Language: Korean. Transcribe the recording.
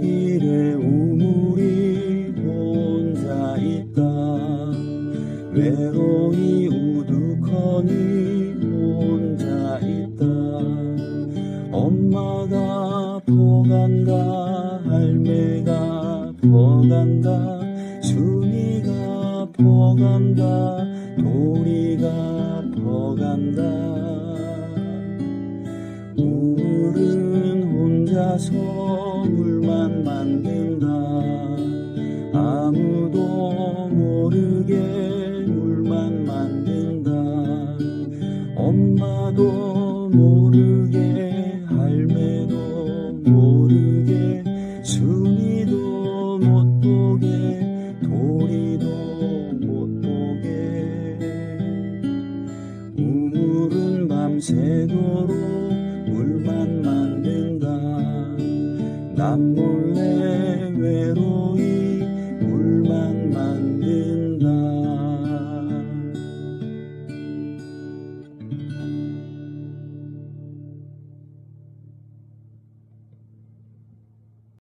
길에 우물이 혼자 있다. 외로이 우두커니 혼자 있다. 엄마가 포간다 할매가 포간다 순이가 포간다 도리가 포간다. 우물은 혼자서 아무도 모르게 물만 만든다. 엄마도 모르게 할매도 모르게 순이도 못 보게 도리도 못 보게. 우물은 밤새도록 물만 만든다. 남 몰래 만든다